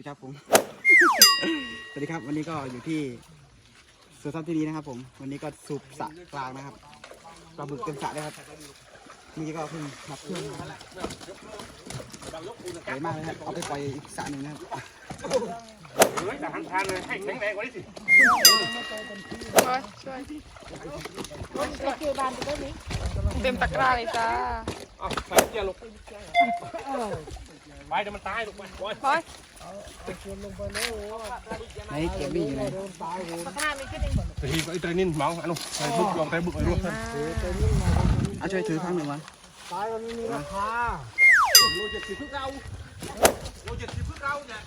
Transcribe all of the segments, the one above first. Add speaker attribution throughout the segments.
Speaker 1: ดีครับผม สวัสดีครับ วันนี้ก็อยู่ที่สวนสัตว์ที่นี้นะครับ ผม วันนี้ก็สูบสระกลางนะครับปลาบึกเต็มสระเลยครับนี่ก็เพิ่งขับเครื่องมาใหญ่มากเลยครับ เอาไปปล่อยอีกสระหนึ่งนะครับ
Speaker 2: เฮ้ยแต่หันทานเลยให้แข็งแรงกว่านี้สิ
Speaker 3: ช่วยช่วยเต็มตะกร้าเลยจ้า
Speaker 2: เอ้าใส่เกียร์ลง ไปเดี๋ยวมันตายลงไปบอย
Speaker 3: บอย
Speaker 1: ไหนเก็บวิ่งอยู่ไหน
Speaker 2: แต่ทีก็ไอ้ตัวนี้มองอันนู้นใส่บุกลองใส่บุกไอ้นู้น
Speaker 1: เอาช่วยถือข้างหนึ่งวะ
Speaker 4: ตายมันไม่มีราคา
Speaker 2: โลเจ็ดสิบเพื่อเราโลเจ็ดสิบเพื่อเราเนี่ย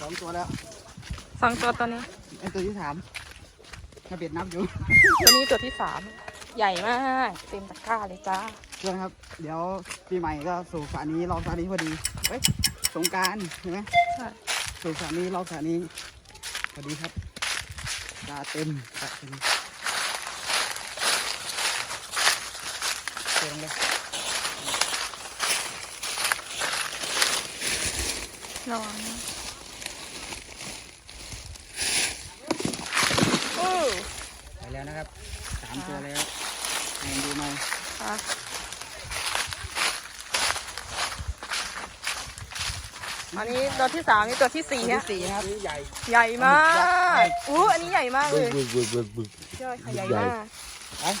Speaker 1: สองตัวแล้ว
Speaker 3: สองตัวตัวนี้
Speaker 1: ไอ้ตัวที่สามถ้าเบ็ดนับอยู่
Speaker 3: ตัวนี้ตัวที่สาม ใหญ่มาก เต็มตะกร้าเลยจ้า
Speaker 1: เพื่อนครับ เดี๋ยวปีใหม่ก็สู่สระนี้รอบสระนี้พอดีเฮ้ยสงกรารใช่ไหม
Speaker 3: ใช่
Speaker 1: สู่สระนี้รอบสระนี้พอดีครับตาเต็มสระเต็มเต็มเลย
Speaker 3: ระวังนะโอ้
Speaker 1: ไปแล้วนะครับสามตัวแล้วแอนดูหน่อย
Speaker 3: ค่ะ อันนี้ตัวที่สามนี่ตัวที่สี่
Speaker 1: ตัว
Speaker 3: เนี่ย
Speaker 1: ที่สี่นะครับ
Speaker 2: นี่ใหญ่
Speaker 3: ใหญ่มากอู้อันนี้ใหญ่มากเลย
Speaker 2: บึกบึกบึกบึก
Speaker 3: ใช่ค่ะใหญ่มาก
Speaker 1: เอ้า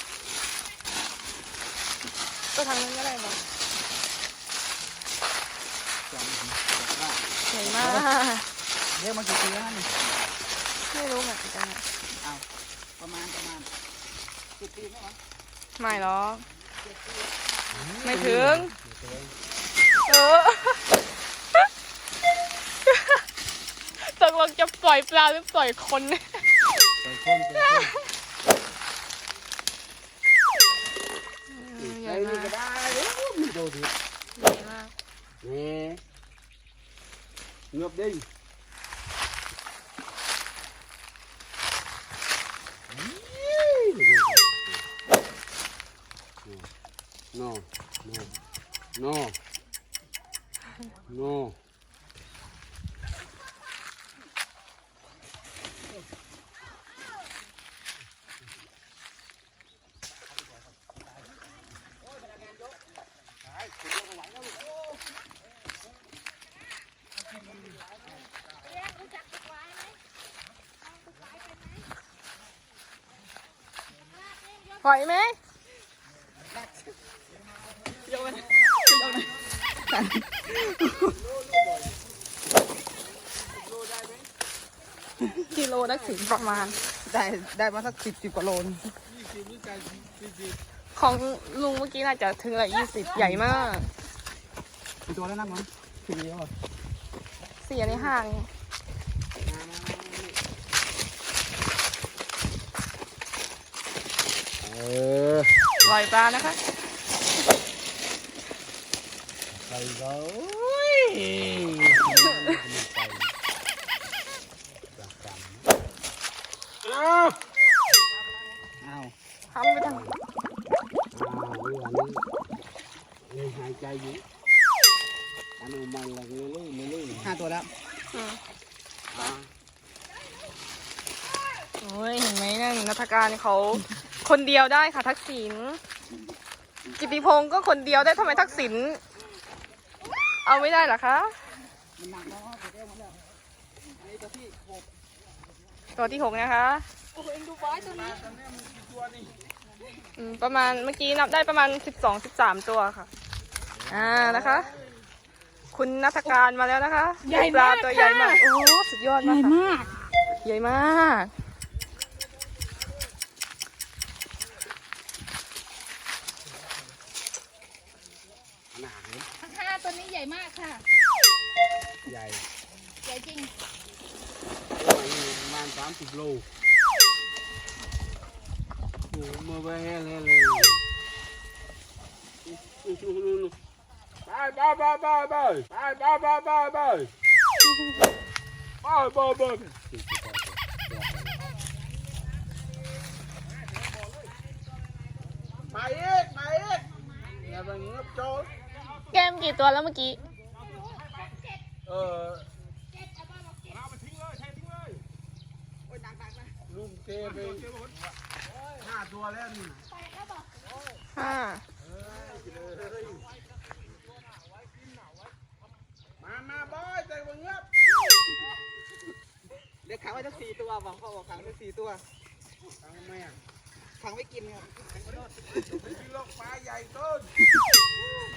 Speaker 3: ก็ทางนั้นก็ได้หรอใหญ่มาก
Speaker 1: เรียกมากี่ปีแล้วนี่
Speaker 3: ไม่รู้เหมือนกันอะ
Speaker 1: เอาประมาณประมาณสิบปีไหมวะ
Speaker 3: ไม่หรอกไม่ถึง เออ ตกลง จะปล่อยปลาหรือปล่อยคนเนี่ย
Speaker 1: ปล่อยคนปล่อยคน
Speaker 3: ใหญ่
Speaker 2: นี่
Speaker 3: มาก
Speaker 2: ได้ดูดิ
Speaker 3: ใหญ่มาก
Speaker 2: นี่เงือบดิ no no no no
Speaker 3: ป ล่อยไหมกิโลนักถึงประมาณ
Speaker 1: ได้ได้มาสักสิบสิบกว่าโลน
Speaker 3: ของลุงเมื่อกี้น่าจะถึงละยี่สิบใหญ่มาก
Speaker 1: กี่ตัวแล้วนะมั้งสี่แล้วเหรอ
Speaker 3: สี่อันนี้ห้านี่
Speaker 2: เออ
Speaker 3: ลอยปลานะคะ
Speaker 2: ใส่เขา
Speaker 1: อ้าว
Speaker 3: ทำไปทาง
Speaker 2: อ่านี่อันนี้นี่หายใจอยู่อันนี้มันละเงี้ยเลยไม่เลย
Speaker 1: ห้าตัวแล้ว
Speaker 3: อืม
Speaker 2: อ่า
Speaker 3: โอ้ยเห็นไหมนั่นนัฐการเขา คนเดียวได้ค่ะทักษิณกิติพงศ์ก็คนเดียวได้ทำไมทักษิณเอาไม่ได้เหรอคะ
Speaker 1: มันหนักเนาะเดี๋ยวเอาหมดแล้วอันนี้ตัวที่หก
Speaker 3: ตัวที่หกนะคะอืมประมาณเมื่อกี้นับได้ประมาณสิบสองสิบสามตัวค่ะ อ่านะคะ คุณนัฐการมาแล้วนะคะ
Speaker 5: ใหญ่
Speaker 3: ปลามา
Speaker 5: ก
Speaker 3: ตัวใหญ่มาก
Speaker 5: ค่ะ
Speaker 3: โอ้โหสุดยอด
Speaker 5: ให
Speaker 3: มา
Speaker 5: ญ่
Speaker 3: กค่ะ
Speaker 5: มาก
Speaker 3: ใหญ่มาก
Speaker 2: 30 โลโอ้มาไปแฮ่แฮ่เลยไปไปไปไปไปไปไปไปไปไปไปไปมาอีกมาอีกอย่าไปเงือบโจร
Speaker 3: แกมกี่ตัวแล้วเมื่อกี้
Speaker 2: เออ
Speaker 4: ไป
Speaker 2: ห้าตัวแล้วนี่
Speaker 3: ห้า
Speaker 2: มามาบอยใจบังเงียบ
Speaker 1: เดี๋ยวขังไว้ทั้งสี่ตัวบอกพ่อบอกขังไว้สี่ตัว
Speaker 2: ทำไมอะ
Speaker 1: ขังไว้กินครับ
Speaker 2: ไม่มีโรคปลาใหญ่ต้น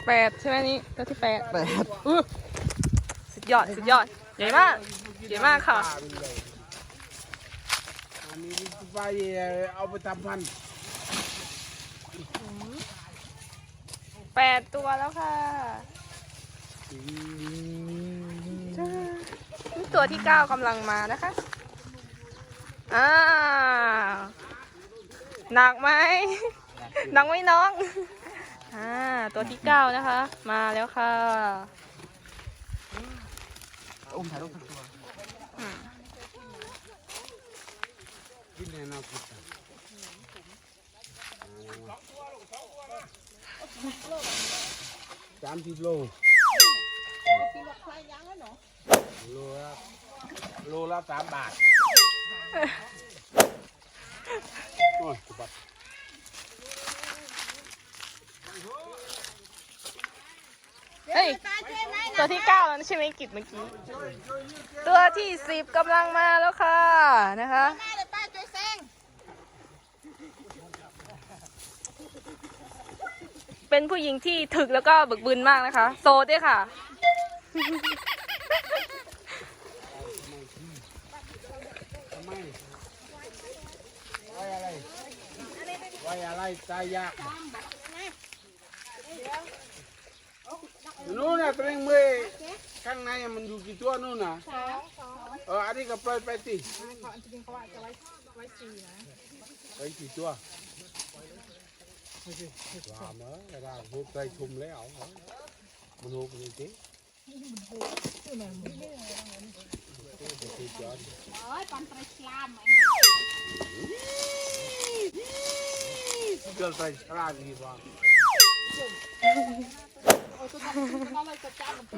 Speaker 3: แปดใช่ไหมนี่ตัวที่แปด
Speaker 1: แปด
Speaker 3: สุดยอดสุดยอดใหญ่มากใหญ่มากค่ะ
Speaker 2: อันนี้ปลาใหญ่เอาไปทำพันธุ์
Speaker 3: แปดตัวแล้วค่ะนี่ตัวที่เก้ากำลังมานะคะ อ้าว หนักไหม หนักไหมน้อง อ่า ตัวที่เก้านะคะ มาแล้วค่ะ
Speaker 1: อุ้มถ่ายรูปทั้งตัว
Speaker 3: อืม
Speaker 2: กินแน่นอนกินสามสิบโลโลละโลละสามบาทโอ้ยสุบัติ
Speaker 3: เฮ้ยตัวที่เก้าแล้วใช่ไหมกิจเมื่อกี้ ตัวที่สิบกำลังมาแล้วค่ะนะคะ
Speaker 5: มาเลยป้าช่วยแซง
Speaker 3: เป็นผู้หญิงที่ถึกแล้วก็บึกบึนมากนะคะ โซด้วยค่ะ
Speaker 2: ไว้อะไร ไว้อะไรตายยากนู่นนะเตรงมือข้างในมันอยู่กี่ตัวนู่นนะเอออันนี้ก็ปล่อยไปสิไว้กี่ตัว ว่ามาก็ได้พวกใจชุมแล้วมันหูกันจริง
Speaker 5: โอ้ยปันตรชลามไหม
Speaker 2: เกิดไปฉลาดดีบ้าง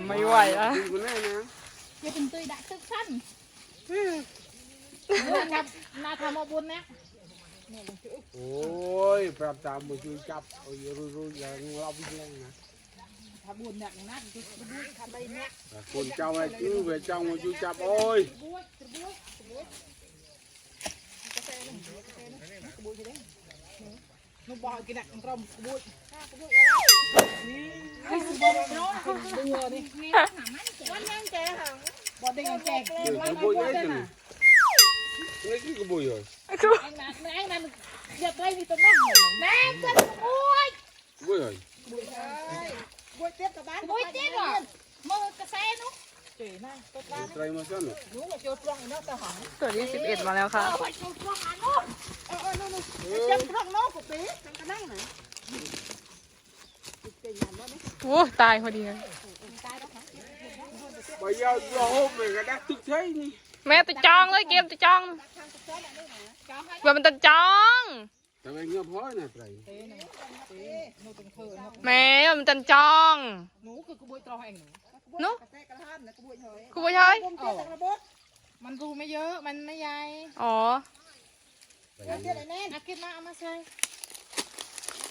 Speaker 3: ไม่ไหวแล้ว
Speaker 2: ดีกว่าแน่นะ
Speaker 5: อย่าเป็นตุยดักตึกสั้นนะครับนาทำมาบุญนะ
Speaker 2: โอ้ยปรับตามมือช่วยจับโอ้ยรู้รู้อย่างเราวิ่งเล่นนะ
Speaker 5: ทำบุญแบบนั้นจะบุญทำอะไรเนี่ย
Speaker 2: คนเจ้าไอ้ชื่อเวเจ้ามาช่วยจับโอ้ย
Speaker 5: บุญบุญ
Speaker 1: นุบอยกินอะกลมบุ้ย
Speaker 5: วันยังแกค่ะ
Speaker 1: บอดเด้งแจก
Speaker 2: เดี๋ยวขโมยไอ้ตัวนี้นี่คือขโมยเหรอ
Speaker 5: ไอ้นั่นไอ้นั่นอย่าไปมีตัวนั่งแม่เพื่อนโอ้ย
Speaker 2: ขโมยเหรอ
Speaker 5: บุญเจ็บ กับบ้านบุญเจ็บหรอมือกระแสนุ๊ก
Speaker 2: ไตรมาสั่นเหรอ
Speaker 3: ตัวที่สิบเอ็ดมาแล้วค่ะ
Speaker 5: โอ้ยชูตัวหานุ๊ก
Speaker 2: เอ้ย
Speaker 3: โอ้ตายพอดีเลย
Speaker 2: ไปยาวยาวไปกระดักตึกใช่นี่
Speaker 3: แม่ตัวจองเลยเกมตัวจอง เพื่อมันตัวจอง
Speaker 2: แต่ไปเงียบพ้อยนะไตร
Speaker 3: แม่มันตัวจอง
Speaker 1: หนูคือกระบุยตรอเองหนู
Speaker 3: นุ๊ก
Speaker 1: กระแทกกระหันนะกระบุยเฉย
Speaker 3: คุณผู้ชาย
Speaker 1: ผมเจ็บตะกระบดมันรูไม่เยอะมันไม่ใหญ่
Speaker 3: อ๋อ
Speaker 1: เจ็บอะไรแน่
Speaker 5: นักกินมาเอามาใส่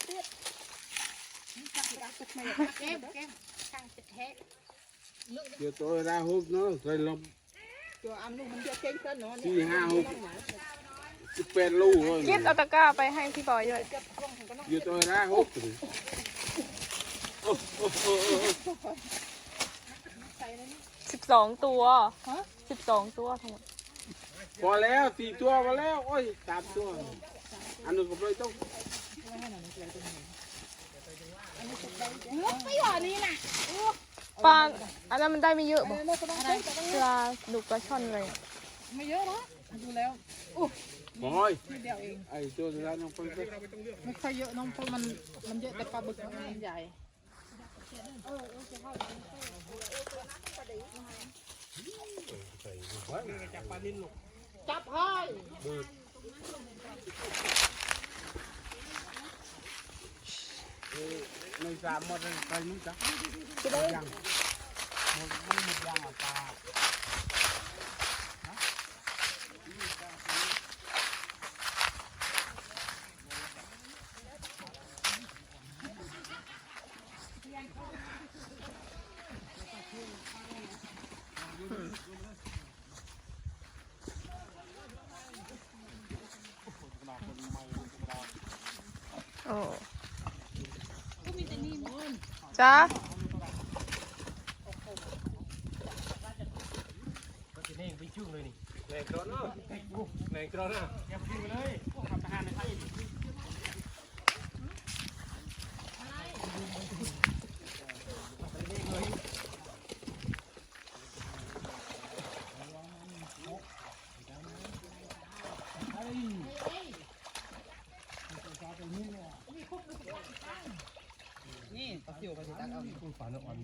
Speaker 5: เก็บเก็บข้างเทะ
Speaker 2: เดี๋ยวตัวได้หกเนาะไตรลม สี่ห้าหกสิบแปดลูกเลย
Speaker 3: กิฟเอาตะกร้าไปให้พี่บอยด้วย
Speaker 2: เดี๋ยวตัวได้หกตัวโอ้โอ้โอ้โอ้
Speaker 3: สิบสองตัวสิบสองตัวทั้งหมด
Speaker 2: พอแล้วสี่ตัวพอแล้วโอ้ยสามตัวอันนึงก็ไปต้อง
Speaker 5: มุกไม่หย่อนี่นะ
Speaker 3: ปลา อันนั้นมันได้ไม่เยอะบอกปลาดุกปลาช่อนอะไรอะ
Speaker 1: ไม่เยอะหรอกดูแล้ว
Speaker 2: บอย
Speaker 1: เดียวเอง
Speaker 2: ไอ้ตัวนั้นต้องไป
Speaker 1: ไม่ค่อยเยอะน้องเพราะมันมันเยอะแต่ปลาบึกมันใหญ่จับให้
Speaker 2: ในสามหมดไปนู้นจ้ะยังห มันหมดยัง
Speaker 3: โอ้จ้า
Speaker 4: นี่ไป ชุ่งเลยนี่แรงกรอนเนาะแรงกรอนเนาะอย่าไปเลยขับทหารในไทย
Speaker 1: นี่ปลาซิวปลาซิวตักเอา
Speaker 4: ปลาเนื้ออ่อน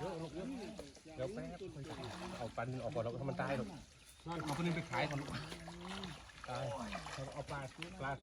Speaker 4: เยอะลูกเยอะเดี๋ยวแป๊บเอาปลาหนึ่งออกก่อนแล้วถ้ามันตายหรอกเอาปลาหนึ่งไปขายก่อนลูกตายเอาปลาปลา